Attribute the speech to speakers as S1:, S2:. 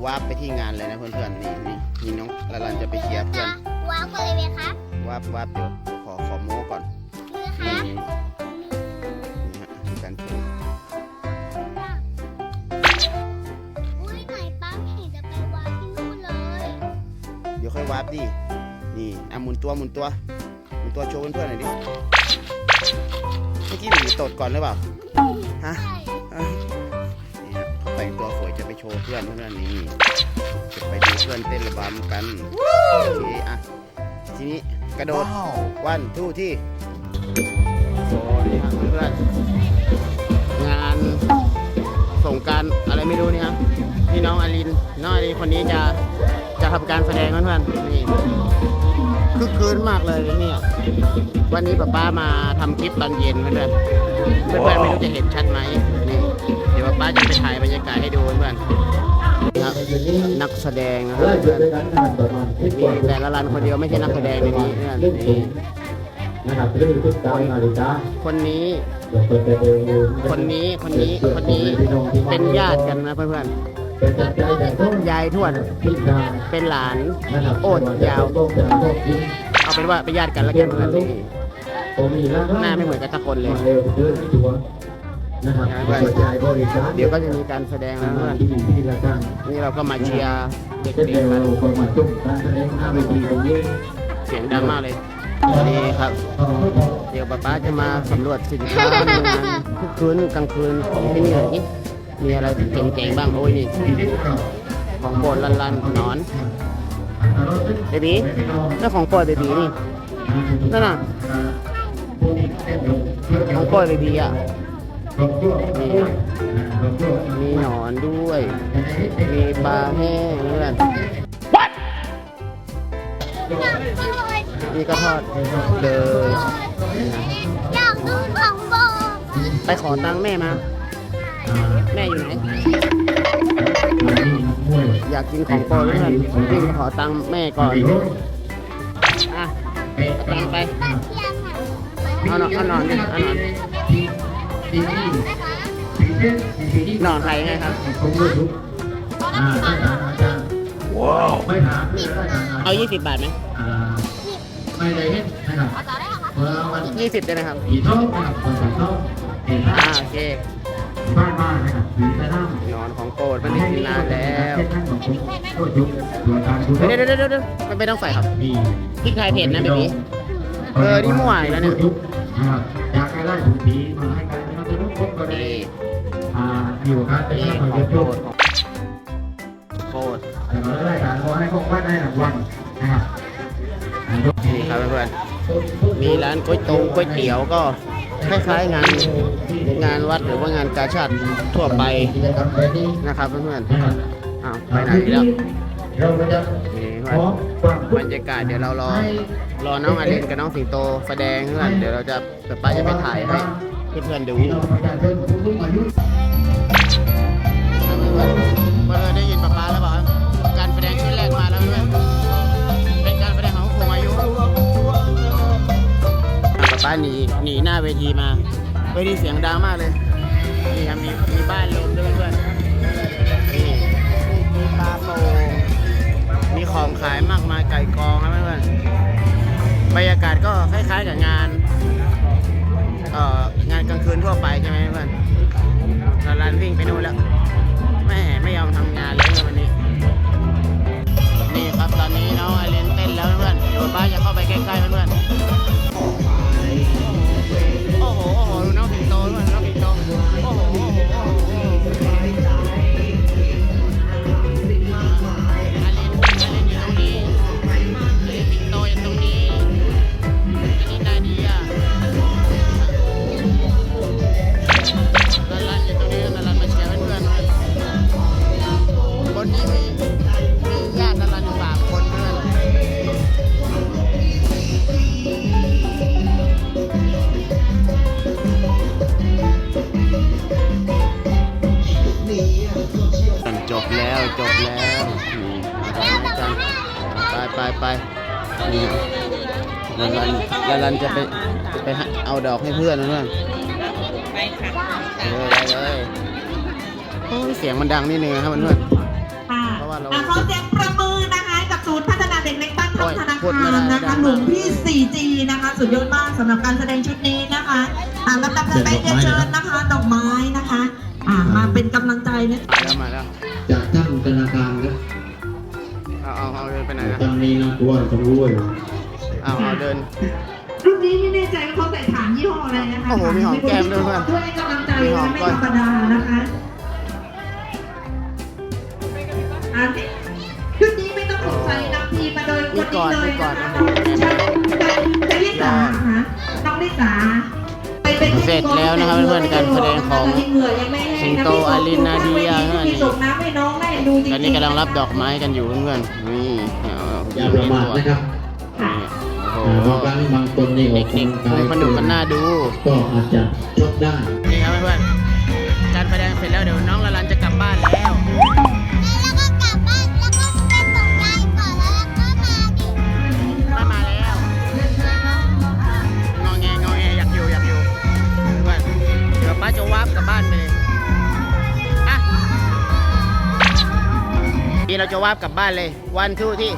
S1: จะวาร์ปไปที่งานเลยนะเพื่อนๆนี่นี่นี่น้องละลันจะไปเชียร์เพื่อน
S2: ว้าวกันเลยไหมครับ
S1: วาร์ปวาร์ปเดี๋ยวขอขอโม้ก่อน
S2: นี่ค
S1: นี่
S2: รับ
S1: นี่ฮะมีการโชว์
S2: อุ้ยไหนป้าไม่เห็นจะไปวางที่นู่นเลย
S1: เดี๋ยวค่อยวาร์ปดิ นี่อะหมุนตัวหมุนตัวหมุนตัวโชว์เพื่อนๆหน่อยดิ เมื่อกี้หนูตดก่อนหรือเปล่า ฮะ
S2: ใช่
S1: อะนี่ฮะเขาแต่งตัวสวย จะไปโชว์เพื่อนเพื่อนๆนี่จะไปดูเพื่อนเต้นระบำกันโอเคอะทีนี้กระโดดวันทูที่โอ้นี่ฮะเพื่อนๆงานส่งกรารอะไรไม่รู้นี่ครับพี่น้องอลินน้องอลินคนนี้จะจะทำการแสดงเพื่อนๆนี่คึกคืนมากเลยเนี่ยวันนี้ป๊าป้ามาทำคลิปตอนเย็นเพื่อนๆเพื่อนๆไม่รู้จะเห็นชัดไหมนี่เดี๋ยวป้าจะไปถ่าย นักแสดงนะครับ
S3: ไล่
S1: เพื่อน
S3: ด้วยกันนานประมาณสิบ
S1: มี
S3: กว่า
S1: แต่ละรันคนเดียวไม่ใช่นักแสดงในนี้เพื่อนนี่
S3: นะครับเรื่องทุกการนาฬิกา
S1: คนนี้
S3: เดี๋ยวเปิดไปดู
S1: คนนี้ คนนี้ คนนี้ เป็นญาติกันนะเพื่อน
S3: เป็นจัดใจแต่ต้น
S1: ๆยายทวด
S3: พิจาร
S1: เป็นหลาน
S3: นะครับ
S1: โอดยาว
S3: ต้มจะต้มกิน
S1: เอาเป็นว่าเป็นญาติกันแล้วกันเพื่อนนี่
S3: ผมมีแล้ว
S1: หน้าไม่เหมือนกันสักคนเลย
S3: มาเร็วเดิ นตัวนะครับกระจายบริการ
S1: เดี๋ยวก็จะมีการแสดงแล้วเพื่อน
S3: ที่ที่ละกัน
S1: นี่เราก็มาเชียร์เด็
S3: เช่น
S1: ก
S3: เดียว
S1: ๆกัน
S3: คนมาจุ่มการแสดงหน้าเวทีตรงนี้
S1: เสียงดังมากเลยนี่ครับ เดี๋ยวป๊าป๊าจะมาสำรวจสินค้าในงานทุกคืนกลางคืนของที่นี่นี่มีอะไรเจ๋งๆบ้างโอ้ยนี่ของโปรดลันลันๆหนอนเบบีนั่นของโปรดเบบีนี่นั่นน่ะของโปรดเบบีอะนี่ มีหนอนด้วย มีปลาแห้งเพื่อนนี่ก็ทอดเลย
S2: อยากดูของโบ
S1: ไปขอตังค์แม่มา แม่อยู่ไหน อยากกินของโปรดเพื่อนวิ่งไปขอตังค์แม่ก่อนอะเอาตังค์ไป
S2: เทียมอะ
S1: เอาหนอนเอาหนอนดิเอาหนอน หนอนไทยไงครับ
S3: ว้าวไม่ถามไม่ได้
S1: เอา20บาทไหม
S3: ไม่ได้เห็นนะครับเมื่อวัน
S1: 20ได้นะครับ
S3: ผีท้องนะครับคนผีท้องเห็น
S1: อ่าโอเค
S3: บ้านบ้านนะครับผีกระน้ำ
S1: หนอนของโปรดมันได้กินนานแล้ว
S3: เช่นนั้นของผมก็ยุบตัวการดู
S1: เดี๋ยวเดี๋ยวเดี๋ยวเดี๋ยวมันไม่ต้องใส่ครับ
S3: มี
S1: พริกไทยเผ็ดนะเบบีเออนี่มั่วอีกแล้วเนี่ย
S3: ยุบนะครับอยากให้ได้ถูกผีมาให้กัน นครับจะต้องพบกันใน
S1: นี่
S3: อ่าอยู่การเป็น
S1: นี่
S3: ข
S1: ข
S3: อ
S1: องง
S3: ยุบ
S1: โปร
S3: ยุบ
S1: ดของโปรด
S3: แล้วก็ได้การขอให้พวกว่าได้รางวัลนะครับ
S1: นี่ครับเพื่อนมีร้านก๋วยตงก๋วยเตี๋ยวก็คล้ายๆงานงานวัดหรือว่างานกาชาติทั่วไป
S3: นะ
S1: ครับเพื่อนๆอ้าวไปไหนแล้ว
S3: เราจะ
S1: นี่
S3: ความ
S1: บรรยากาศเดี๋ยวเรารอรอน้องอาเลนกับน้องสิงโตแสดงเพื่อนเดี๋ยวเราจะป้าจะไปถ่ายให้ เพื่อนๆดู
S3: พี่น้องประชาชนผู้สูงอายุ
S1: เพื่อนๆได้ยินป้าป้าแล้วเปล่าการแสดงชิ้นแรกมาแล้วเพื่อนเป็นการแสดงของผู้สูงอายุป้าป้าหนีหนีหน้าเวทีมาเวทีเสียงดังมากเลยนี่ครับมีมีบ้านลมด้วยเพื่อนๆนี่มีปลาโป่งมีของขายมากมายไก่กองครับเพื่อนๆบรรยากาศก็คล้ายๆกับงาน เอ่องานกลางคืนทั่วไปใช่ไหมเพื่อนเราลันวิ่งไปนู่นแล้วแม่ไม่ยอมทำงานเลยวันนี้ นี่ครับตอนนี้น้องไอเลนเต้นแล้วเพื่อนเดี๋ยวป้าจะเข้าไปใกล้ๆเพื่อนๆ จบแล้วนี่มาทำไหนกันไปไปไปนี่ลาลันลาลันจะไปจะไปหาเอาดอกให้เพื่อนนะเพื่อน
S4: ไปค่ะ
S1: เลยไปเลยโอ้ยเสียงมันดังนิดนึงนะครับเพื่อน
S4: ค่ะ
S1: ว่าเรา
S4: ขอเสียงประมือนะคะกับศูนย์พัฒนาเด็กเล็กบ้าน
S1: โอ้ย
S4: พัฒนาคารนะคะ
S1: ดัง
S4: หลวงพี่ 4G นะคะสุดยอดมากสำหรับการแสดงชุดนี้นะคะอ่าลำดับต่อไปเรียนเชิญนะคะ ดอกไม้นะคะ มาเป็นกำลังใจนะ
S1: มาแล้วมาแล้ว
S3: จากท่านธนาคารครับ
S1: เอาเอาเอาเดินไปไหนนะ
S3: ตอนนี้นะตัวต้องรู้อยู่
S1: เอาเอาเดิน
S4: รุ่นนี้ไม่แน่ใจว่าเขาใส่ฐานยี่ห้ออะไรนะคะ
S1: โอ้โหมีหอมแก้มด้วยเพื่อน
S4: ด้วยให้กำลังใจ
S1: มีหอ
S4: นะ
S1: ม
S4: ไม่
S1: ก้อน
S4: ธรรมดานะคะอันนี้ชุดนี้ไม่ต้องสงสัยนำทีมมาโดยคนนี้เลยนะคะน้องชายชายลิสาค่ะน้องลิสาไปเป็น
S1: เสร็จแล้วนะครับเพื่อนๆการแสดงของ
S4: เหงื่อยังไม่แห้ง
S1: สิงโตอารินนาเดียเพื่อน
S4: มีส่งน้ำให้น้องได้ดูจริงๆ
S1: ตอนนี้กำลังรับดอกไม้กันอยู่เพื่อนๆนี่เอาเอา
S3: อย่าประมาทนะครับ
S4: ค่ะ
S1: นี่โอ้
S3: อ่า
S1: โห
S3: บางครั้งบางคนนี่ออก
S1: เด็ก
S3: กำลัง
S1: ๆ
S3: กาย
S1: มันสนุกกันน่าดู
S3: ก็อาจจะชกได้
S1: นี่ครับเพื่อนๆการแสดงเสร็จแล้วเดี๋ยวน้องละลันจะกลับ เราจะวาบกลับบ้านเลย วันทูที่